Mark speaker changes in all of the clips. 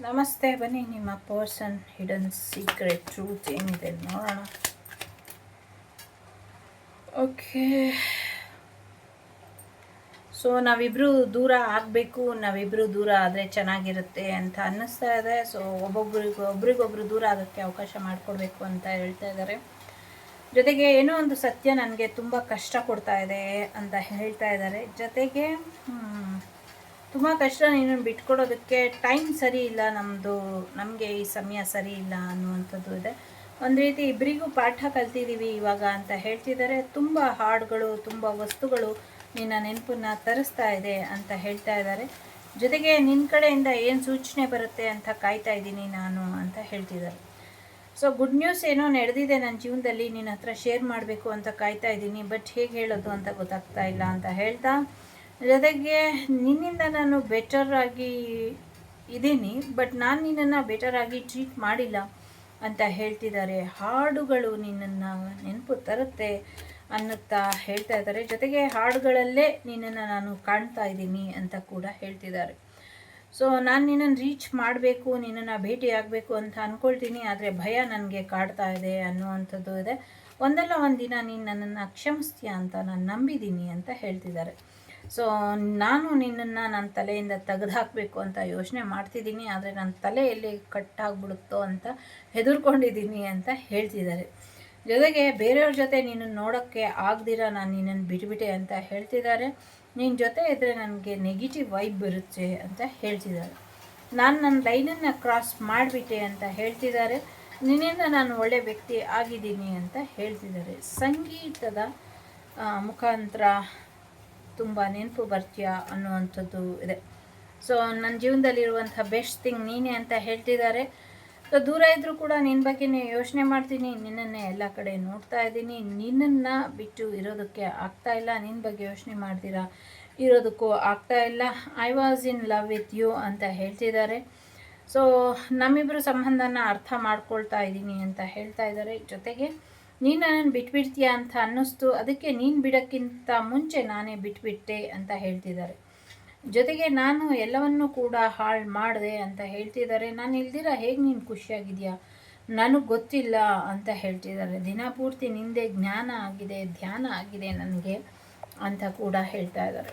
Speaker 1: ನಮಸ್ತೆ, ಬನ್ನಿ ನಿಮ್ಮ ಪರ್ಸನ್ ಹಿಡನ್ ಸೀಕ್ರೆಟ್ ಟ್ರೂತ್ ಏನಿದೆ ನೋಡೋಣ. ಓಕೆ. ಸೊ, ನಾವಿಬ್ರು ದೂರ ಆಗಬೇಕು, ನಾವಿಬ್ರು ದೂರ ಆದರೆ ಚೆನ್ನಾಗಿರುತ್ತೆ ಅಂತ ಅನ್ನಿಸ್ತಾ ಇದೆ. ಸೊ, ಒಬ್ಬೊಬ್ರಿಗೆ, ಒಬ್ರಿಗೊಬ್ರು ದೂರ ಆಗೋಕ್ಕೆ ಅವಕಾಶ ಮಾಡಿಕೊಡ್ಬೇಕು ಅಂತ ಹೇಳ್ತಾ ಇದ್ದಾರೆ. ಜೊತೆಗೆ ಏನೋ ಒಂದು ಸತ್ಯ ನನಗೆ ತುಂಬ ಕಷ್ಟ ಕೊಡ್ತಾ ಇದೆ ಅಂತ ಹೇಳ್ತಾ ಇದ್ದಾರೆ. ಜೊತೆಗೆ ತುಂಬ ಕಷ್ಟ ನೀನು ಬಿಟ್ಕೊಡೋದಕ್ಕೆ ಟೈಮ್ ಸರಿ ಇಲ್ಲ ನಮ್ಮದು ನಮಗೆ ಈ ಸಮಯ ಸರಿ ಇಲ್ಲ ಅನ್ನುವಂಥದ್ದು ಇದೆ. ಒಂದು ರೀತಿ ಇಬ್ಬರಿಗೂ ಪಾಠ ಕಲ್ತಿದ್ದೀವಿ ಇವಾಗ ಅಂತ ಹೇಳ್ತಿದ್ದಾರೆ ತುಂಬ ಹಾಡುಗಳು ತುಂಬ ವಸ್ತುಗಳು ನಿನ್ನ ನೆನಪನ್ನ ತರಿಸ್ತಾ ಇದೆ ಅಂತ ಹೇಳ್ತಾ ಇದ್ದಾರೆ ಜೊತೆಗೆ ನಿನ್ನ ಕಡೆಯಿಂದ ಏನು ಸೂಚನೆ ಬರುತ್ತೆ ಅಂತ ಕಾಯ್ತಾ ಇದ್ದೀನಿ ನಾನು ಅಂತ ಹೇಳ್ತಿದ್ದಾರೆ ಸೊ ಗುಡ್ ನ್ಯೂಸ್ ಏನೋ ನಡೆದಿದೆ ನನ್ನ ಜೀವನದಲ್ಲಿ, ನಿನ್ನ ಹತ್ರ ಶೇರ್ ಮಾಡಬೇಕು ಅಂತ ಕಾಯ್ತಾ ಇದ್ದೀನಿ. ಬಟ್ ಹೇಗೆ ಹೇಳೋದು ಅಂತ ಗೊತ್ತಾಗ್ತಾ ಇಲ್ಲ ಅಂತ ಹೇಳ್ತಾ ಜೊತೆಗೆ ನಿನ್ನಿಂದ ನಾನು ಬೆಟರ್ ಆಗಿ ಇದ್ದೀನಿ ಬಟ್ ನಾನು ನಿನ್ನನ್ನು ಬೆಟರ್ ಆಗಿ ಟ್ರೀಟ್ ಮಾಡಿಲ್ಲ ಅಂತ ಹೇಳ್ತಿದ್ದಾರೆ. ಹಾಡುಗಳು ನಿನ್ನನ್ನು ನೆನಪು ತರುತ್ತೆ ಅನ್ನುತ್ತಾ ಹೇಳ್ತಾ ಇದ್ದಾರೆ. ಜೊತೆಗೆ ಹಾಡುಗಳಲ್ಲೇ ನಿನ್ನನ್ನು ನಾನು ಕಾಣ್ತಾ ಇದ್ದೀನಿ ಅಂತ ಕೂಡ ಹೇಳ್ತಿದ್ದಾರೆ. ಸೊ ನಾನು ನಿನ್ನನ್ನು ರೀಚ್ ಮಾಡಬೇಕು, ನಿನ್ನನ್ನು ಭೇಟಿ ಆಗಬೇಕು ಅಂತ ಅಂದ್ಕೊಳ್ತೀನಿ ಆದರೆ ಭಯ ನನಗೆ ಕಾಡ್ತಾ ಇದೆ ಅನ್ನುವಂಥದ್ದು ಇದೆ. ಒಂದಲ್ಲ ಒಂದು ದಿನ ನೀನು ನನ್ನನ್ನು ಕ್ಷಮಿಸ್ತೀಯ ಅಂತ ನಾನು ನಂಬಿದ್ದೀನಿ ಅಂತ ಹೇಳ್ತಿದ್ದಾರೆ. ಸೊ ನಾನು ನಿನ್ನನ್ನು ನನ್ನ ತಲೆಯಿಂದ ತೆಗೆದು ಅಂತ ಯೋಚನೆ ಮಾಡ್ತಿದ್ದೀನಿ, ಆದರೆ ನನ್ನ ತಲೆಯಲ್ಲಿ ಕಟ್ಟಾಗ್ಬಿಡುತ್ತೋ ಅಂತ ಹೆದರ್ಕೊಂಡಿದ್ದೀನಿ ಅಂತ ಹೇಳ್ತಿದ್ದಾರೆ. ಜೊತೆಗೆ ಬೇರೆಯವ್ರ ಜೊತೆ ನೀನು ನೋಡೋಕ್ಕೆ ಆಗದಿರ, ನಾನು ನಿನ್ನನ್ನು ಬಿಟ್ಬಿಟ್ಟೆ ಅಂತ ಹೇಳ್ತಿದ್ದಾರೆ. ನಿನ್ನ ಜೊತೆ ಇದ್ದರೆ ನನಗೆ ನೆಗೆಟಿವ್ ವೈಬ್ ಬರುತ್ತೆ ಅಂತ ಹೇಳ್ತಿದ್ದಾರೆ. ನಾನು ನನ್ನ ಲೈನನ್ನು ಕ್ರಾಸ್ ಮಾಡಿಬಿಟ್ಟೆ ಅಂತ ಹೇಳ್ತಿದ್ದಾರೆ. ನಿನ್ನಿಂದ ನಾನು ಒಳ್ಳೆ ವ್ಯಕ್ತಿ ಆಗಿದ್ದೀನಿ ಅಂತ ಹೇಳ್ತಿದ್ದಾರೆ. ಸಂಗೀತದ ಮುಖಾಂತರ ತುಂಬ ನೆನಪು ಬರ್ತೀಯಾ ಅನ್ನುವಂಥದ್ದು ಇದೆ. ಸೊ ನನ್ನ ಜೀವನದಲ್ಲಿರುವಂಥ ಬೆಸ್ಟ್ ಥಿಂಗ್ ನೀನೇ ಅಂತ ಹೇಳ್ತಿದ್ದಾರೆ. ಸೊ ದೂರ ಇದ್ದರೂ ಕೂಡ ನಿನ್ನ ಬಗ್ಗೆನೇ ಯೋಚನೆ ಮಾಡ್ತೀನಿ. ನಿನ್ನನ್ನೇ ಎಲ್ಲ ಕಡೆ ನೋಡ್ತಾ ಇದ್ದೀನಿ. ನಿನ್ನನ್ನು ಬಿಟ್ಟು ಇರೋದಕ್ಕೆ ಆಗ್ತಾ ಇಲ್ಲ. ನಿನ್ನ ಬಗ್ಗೆ ಯೋಚನೆ ಮಾಡ್ತೀರಾ? ಇರೋದಕ್ಕೂ ಆಗ್ತಾ ಇಲ್ಲ. I was in love with you ಅಂತ ಹೇಳ್ತಿದ್ದಾರೆ. ಸೊ ನಮ್ಮಿಬ್ಬರು ಸಂಬಂಧನ ಅರ್ಥ ಮಾಡ್ಕೊಳ್ತಾ ಇದ್ದೀನಿ ಅಂತ ಹೇಳ್ತಾ ಇದ್ದಾರೆ. ಜೊತೆಗೆ ನೀನು ನನ್ನನ್ನು ಬಿಟ್ಬಿಡ್ತೀಯಾ ಅಂತ ಅನ್ನಿಸ್ತು. ಅದಕ್ಕೆ ನೀನು ಬಿಡೋಕ್ಕಿಂತ ಮುಂಚೆ ನಾನೇ ಬಿಟ್ಬಿಟ್ಟೆ ಅಂತ ಹೇಳ್ತಿದ್ದಾರೆ. ಜೊತೆಗೆ ನಾನು ಎಲ್ಲವನ್ನೂ ಕೂಡ ಹಾಳು ಮಾಡಿದೆ ಅಂತ ಹೇಳ್ತಿದ್ದಾರೆ. ನಾನು ಇಲ್ದಿರ ಹೇಗೆ ನೀನು ಖುಷಿಯಾಗಿದೆಯಾ? ನನಗೆ ಗೊತ್ತಿಲ್ಲ ಅಂತ ಹೇಳ್ತಿದ್ದಾರೆ. ದಿನ ಪೂರ್ತಿ ನಿಂದೆ ಜ್ಞಾನ ಆಗಿದೆ, ಧ್ಯಾನ ಆಗಿದೆ ನನಗೆ ಅಂತ ಕೂಡ ಹೇಳ್ತಾ ಇದ್ದಾರೆ.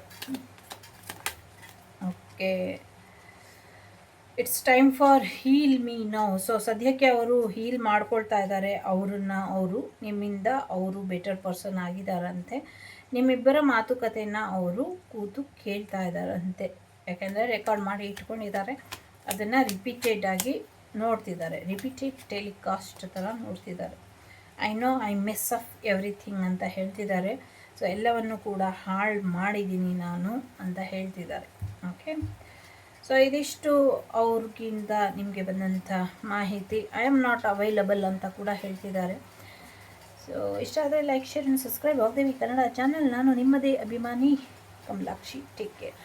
Speaker 1: Okay. It's time for heal me now so ಸದ್ಯಕ್ಕೆ ಅವರು ಹೀಲ್ ಮಾಡ್ಕೊಳ್ತಾ ಇದ್ದಾರೆ. ಅವ್ರನ್ನ ಅವರು, ನಿಮ್ಮಿಂದ ಅವರು ಬೆಟರ್ ಪರ್ಸನ್ ಆಗಿದ್ದಾರಂತೆ. ನಿಮ್ಮಿಬ್ಬರ ಮಾತುಕತೆಯನ್ನು ಅವರು ಕೂತು ಕೇಳ್ತಾ ಇದ್ದಾರಂತೆ. ಯಾಕೆಂದರೆ ರೆಕಾರ್ಡ್ ಮಾಡಿ ಇಟ್ಕೊಂಡಿದ್ದಾರೆ. ಅದನ್ನು ರಿಪೀಟೆಡ್ ಆಗಿ ನೋಡ್ತಿದ್ದಾರೆ. ರಿಪೀಟೆಡ್ ಟೆಲಿಕಾಸ್ಟ್ ಥರ ನೋಡ್ತಿದ್ದಾರೆ. I know I miss of everything ಅಂತ ಹೇಳ್ತಿದ್ದಾರೆ. ಸೊ ಎಲ್ಲವನ್ನು ಕೂಡ ಹಾಳು ಮಾಡಿದ್ದೀನಿ ನಾನು ಅಂತ ಹೇಳ್ತಿದ್ದಾರೆ. ಓಕೆ ಸೊ ಇದಿಷ್ಟು ಅವ್ರಿಗಿಂದ ನಿಮಗೆ ಬಂದಂಥ ಮಾಹಿತಿ. ಐ ಆಮ್ ನಾಟ್ ಅವೈಲಬಲ್ ಅಂತ ಕೂಡ ಹೇಳ್ತಿದ್ದಾರೆ. ಸೊ ಇಷ್ಟ ಆದರೆ ಲೈಕ್ ಶೇರ್ ಅಂಡ್ ಸಬ್ಸ್ಕ್ರೈಬ್ ಆಗ್ದೇವಿ ಕನ್ನಡ ಚಾನಲ್ ನಾನು ನಿಮ್ಮದೇ ಅಭಿಮಾನಿ ಕಮಲಾಕ್ಷಿ. Take care